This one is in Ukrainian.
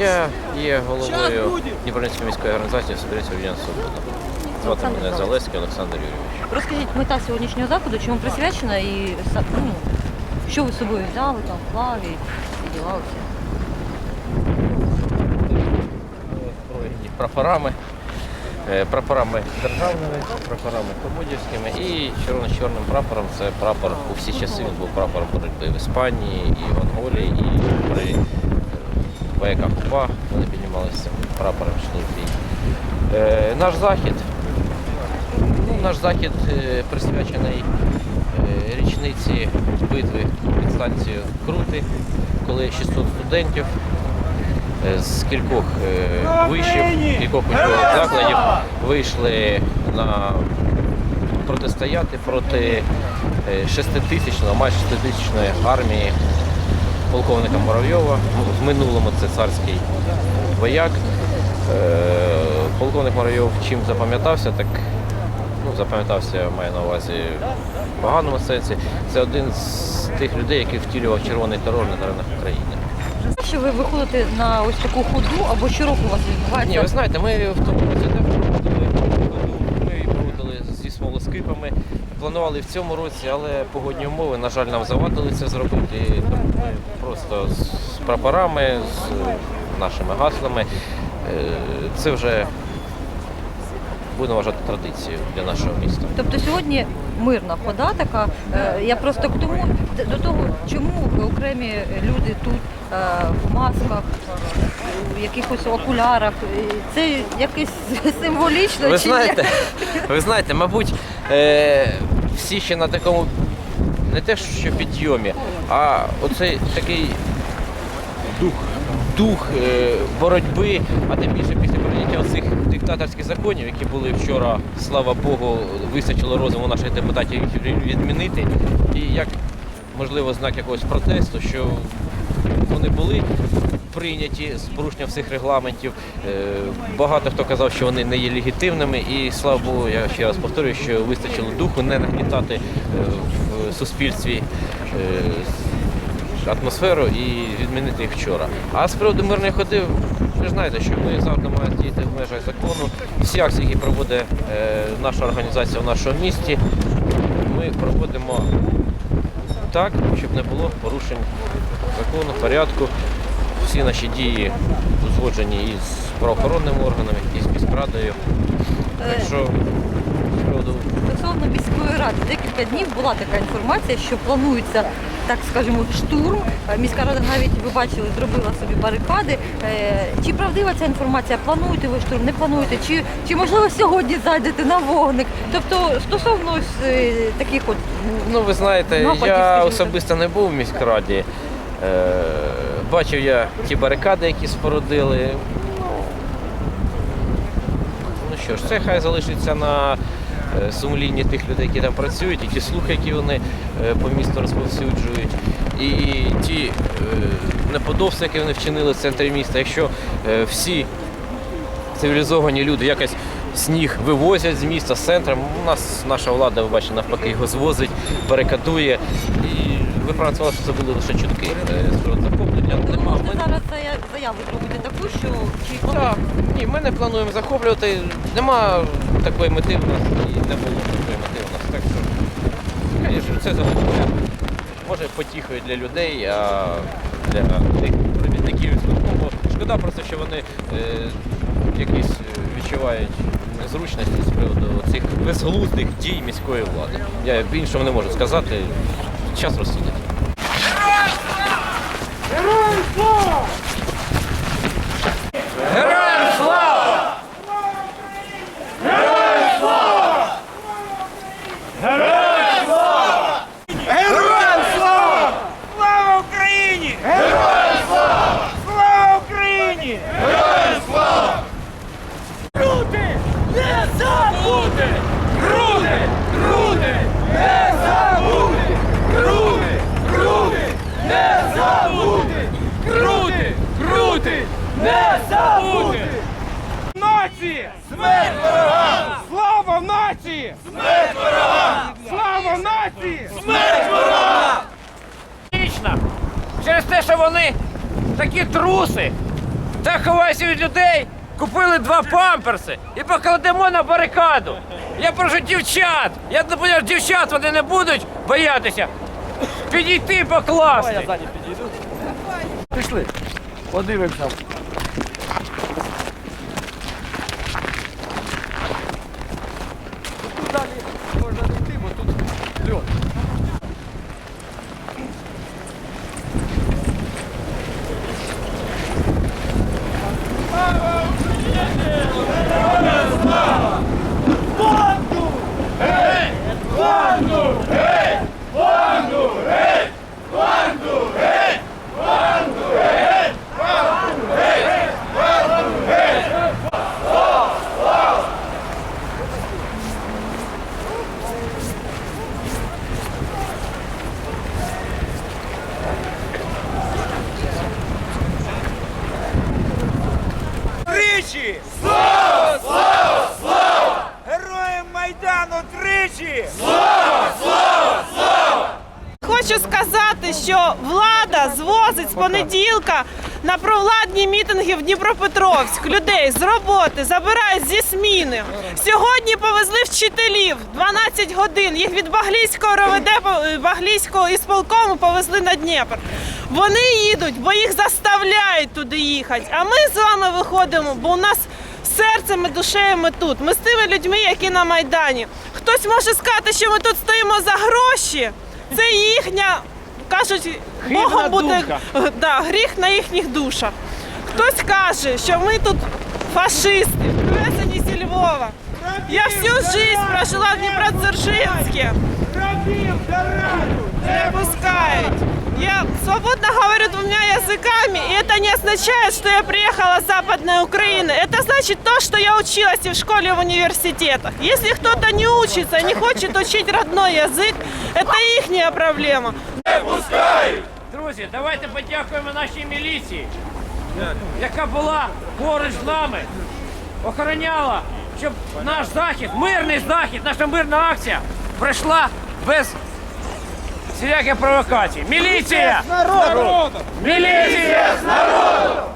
Я є головою Дніпронської міської організації Всеукраїнського об'єднання Свобода. Звати мене Залеський Олександр Юрійович. Розкажіть, мета сьогоднішнього заходу, чому присвячена і са- ну, що ви з собою взяли, там, вклали, і діла оці? Озброєні прапорами, е, прапорами державними, прапорами комодівськими і червоно-чорним прапором це прапор у всі часи. Він був прапором боротьби в Іспанії, і в Анголії, і при е, вояках УПА вони піднімалися прапором йшли в бій. Е, Наш захід, ну, наш захід е, присвячений е, річниці битви під станцією Крути, коли 600 студентів е, з кількох е, вишів, кількох учбових закладів вийшли на протистояти проти шеститисячної, майже шеститисячної армії полковника Муравйова. В минулому це царський вояк. Е, Полковник Муравйов чим запам'ятався, так ну, запам'ятався, маю на увазі в поганому сенсі. Це один з тих людей, який втілював червоний терор на теренах України. Що ви виходите на ось таку ходу або щороку у вас відбувається? Ні, ви знаєте, ми в тому році зі. Планували в цьому році, але погодні умови, на жаль, нам завадили це зробити. Ми просто з прапорами, з нашими гаслами. Е, Це вже будемо вважати традицією для нашого міста. Тобто сьогодні мирна хода така. Е, Я просто к тому до того, чому окремі люди тут е, в масках, в якихось окулярах. Е, Це якесь символічно Ви чи ні? ви знаєте, мабуть, всі ще на такому не те, що підйомі, а оцей такий дух, дух боротьби, а тим більше після прийняття цих диктаторських законів, які були вчора, слава Богу, вистачило розуму наших депутатів їх відмінити. І як можливо знак якогось протесту, що вони були прийняті з порушення всіх регламентів. Е, Багато хто казав, що вони не є легітимними, і слава Богу, я ще раз повторюю, що вистачило духу не нагнітати е, в суспільстві е, атмосферу і відмінити їх вчора. А з приводу мирної ходи, ви знаєте, що ми завжди маємо діяти в межах закону. Всі акції, які проводить е, наша організація в нашому місті, ми проводимо так, щоб не було порушень закону, порядку. Всі наші дії узгоджені із правоохоронними органами, і з міськрадою. Так Е, що з приводу Стосовно міської ради, декілька днів була така інформація, що планується, так скажемо, штурм. Е, Міська рада навіть ви бачили, зробила собі барикади. Е, Чи правдива ця інформація? Плануєте ви штурм, не плануєте? Чи, чи можливо сьогодні зайдете на вогник? Тобто стосовно ось, е, таких от Ну, ви знаєте, Нападів, я скажімо особисто не був в міськраді. Бачив я ті барикади, які спорудили. Ну що ж, це хай залишиться на е, сумлінні тих людей, які там працюють, і ті слухи, які вони е, по місту розповсюджують, і ті е, неподобства, які вони вчинили в центрі міста. Якщо всі цивілізовані люди якось сніг вивозять з міста, з центру. У нас наша влада, ви бачите, навпаки, його звозить, барикадує. І ви сказали, що це були лише чутки з захоплення. Нема. Ми- зараз зая- заяву зробити таку, що чи Так, ні, ми не плануємо захоплювати. Нема такої мети в нас не було мети в нас. Так що, звісно, це захоплення. Може потіхою для людей, а для тих робітників відсотково. Шкода просто, що вони е, якісь е, відчувають незручності з приводу цих безглуздих дій міської влади. Я іншого не можу сказати. Час розсудить. Героям що вони такі труси, та ховайся від людей, купили два памперси і покладемо на барикаду. Я прошу дівчат, я думаю, дівчат вони не будуть боятися. Підійти покласти. Я ззаді підійду. Пішли. Подивимося. Тут далі можна не йти, бо тут льот. Тричі! Слава! Слава! Слава! Героям Майдану тричі! Хочу сказати, що влада звозить з понеділка на провладні мітинги в Дніпропетровськ людей з роботи, забирають зі зміни. Сьогодні повезли вчителів 12 годин. Їх від Баглійського РОВД, Баглійського ісполкому повезли на Дніпр. Вони їдуть, бо їх заставляють туди їхати. А ми з вами виходимо, бо у нас серцем і душею ми тут. Ми з тими людьми, які на Майдані. Хтось може сказати, що ми тут стоїмо за гроші. Це їхня, кажуть, Богом буде да, гріх на їхніх душах. Хтось каже, що ми тут фашисти, привезені зі Львова. Я всю життя прожила в Дніпродзержинське. Рабів до раду! Не пускают. Я свободно говорю двумя языками, и это не означает, что я приехала с Западной Украины. Это значит то, что я училась и в школе, и в университетах. Если кто-то не учится, не хочет учить родной язык, это их проблема. Друзі, давайте подякуємо нашій міліції, яка була поруч з нами, охороняла, щоб наш захід, мирний захід, наша мирна акція пройшла без всіляких провокацій. Міліція! Народу! Міліція! З народу! Міліція!